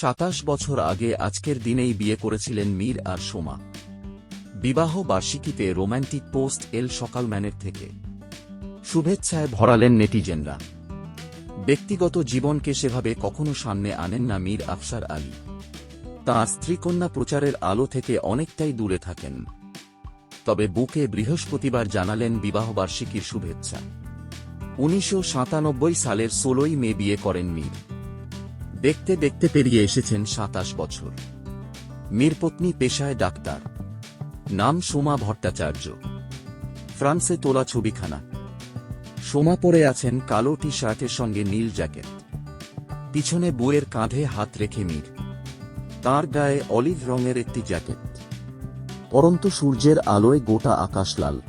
সাতাশ বছর আগে আজকের দিনেই বিয়ে করেছিলেন মীর আর সোমা। বিবাহ বার্ষিকীতে রোম্যান্টিক পোস্ট এল সকালম্যানের থেকে। শুভেচ্ছায় ভরালেন নেটিজেনরা। ব্যক্তিগত জীবনকে সেভাবে কখনো সামনে আনেন না মীর আফসার আলী। তাঁর স্ত্রীকন্যা প্রচারের আলো থেকে অনেকটাই দূরে থাকেন। তবে বুকে বৃহস্পতিবার জানালেন বিবাহবার্ষিকীর শুভেচ্ছা। উনিশশো সাতানব্বই সালের ষোলোই মে বিয়ে করেন মীর। দেখতে দেখতে পেরিয়ে এসেছেন সাতাশ বছর। মীর পত্নী পেশায় ডাক্তার। নাম সোমা ভট্টাচার্য। ফ্রান্সে তোলা ছবিখানা। সোমা পরে আছেন কালো টি শার্টের সঙ্গে নীল জ্যাকেট। পিছনে বউয়ের কাঁধে হাত রেখে মীর। তার গায়ে অলিভ রঙের একটি জ্যাকেট। পরন্ত সূর্যের আলোয় গোটা আকাশ লাল।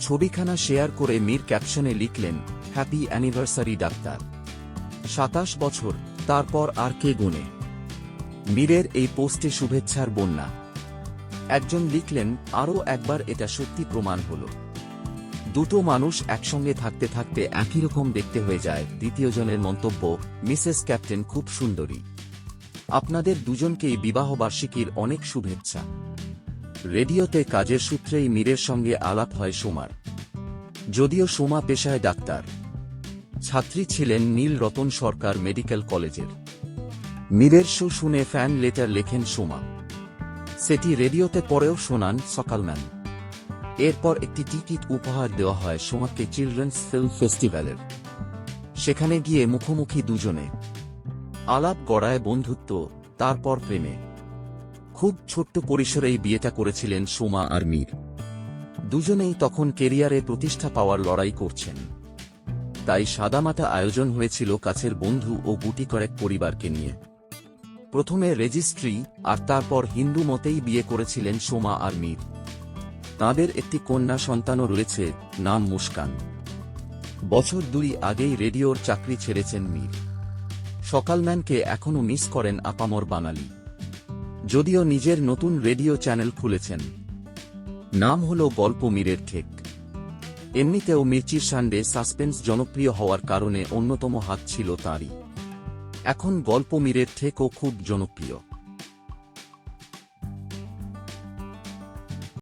ছবিখানা শেয়ার করে মীর ক্যাপশনে লিখলেন, হ্যাপি অ্যানিভার্সারি, ডাক্তার। সাতাশ বছর। তারপর আর কে গুনে? মীরের এই পোস্টে শুভেচ্ছার বন্যা। একজন লিখলেন, আরও একবার এটা সত্যি প্রমাণ হল। দুটো মানুষ একসঙ্গে থাকতে থাকতে একই রকম দেখতে হয়ে যায়। দ্বিতীয়জনের মন্তব্য, মিসেস ক্যাপ্টেন খুব সুন্দরী। আপনাদের দুজনকেই বিবাহবার্ষিকীর অনেক শুভেচ্ছা। রেডিওতে কাজের সূত্রেই মীরের সঙ্গে আলাপ হয় সোমার। যদিও সোমা পেশায় ডাক্তার। ছাত্রী ছিলেন নীল রতন সরকার মেডিকেল কলেজের। মীরের শো শুনে ফ্যান লেটার লেখেন সোমা। সেটি রেডিওতে পরেও শোনান সকালম্যান এরপর একটি টিকিট উপহার দেওয়া হয় সোমাকে চিলড্রেন্স ফিল্ম ফেস্টিভ্যালের। সেখানে গিয়ে মুখোমুখি দুজনে। আলাপ গড়ায় বন্ধুত্ব, তারপর প্রেমে। খুব ছোট্ট পরিসরেই বিয়েটা করেছিলেন সোমা আর মীর। দুজনেই তখন কেরিয়ারে প্রতিষ্ঠা পাওয়ার লড়াই করছেন। তাই সাদামাটা আয়োজন হয়েছিল কাছের বন্ধু ও গুটি কয়েক পরিবারকে নিয়ে। প্রথমে রেজিস্ট্রি, আর তারপর হিন্দু মতেই বিয়ে করেছিলেন সোমা আর মীর। তাঁদের একটি কন্যা সন্তানও রয়েছে, নাম মুস্কান। বছর দুই আগেই রেডিওর চাকরি ছেড়েছেন মীর। সকালম্যানকে এখনও মিস করেন আপামর বাঙালি। যদিও নিজের নতুন রেডিও চ্যানেল খুলেছেন। নাম হল গল্প মীরের ঠেক। এমনিতেও মির্চির সান্ডে সাসপেন্স জনপ্রিয় হওয়ার কারণে অন্যতম হাত ছিল তাঁরই। এখন গল্প মীরের থেকেও খুব জনপ্রিয়।